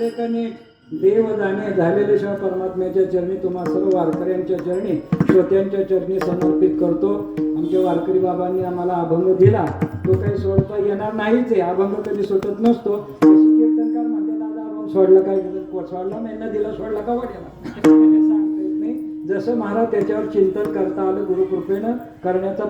वाकडे कने देव जाणे झालेले शिवाय परमात्म्याच्या चरणी तुम्हा सर्व वारकऱ्यांच्या चरणी श्रोत्यांच्या चरणी समर्पित करतो. आमच्या वारकरी बाबांनी आम्हाला अभंग दिला. तो काही सोडता येणार नाहीच आहे. अभंग कधी सुटत नसतो. कीर्तनकार म्हणते दादा अभंग सोडला काय सोडला? नाही दिला सोडला का वाटेला सांगता येत नाही. जसं महाराज त्याच्यावर चिंतन करता आलं गुरुकृपेनं करण्याचा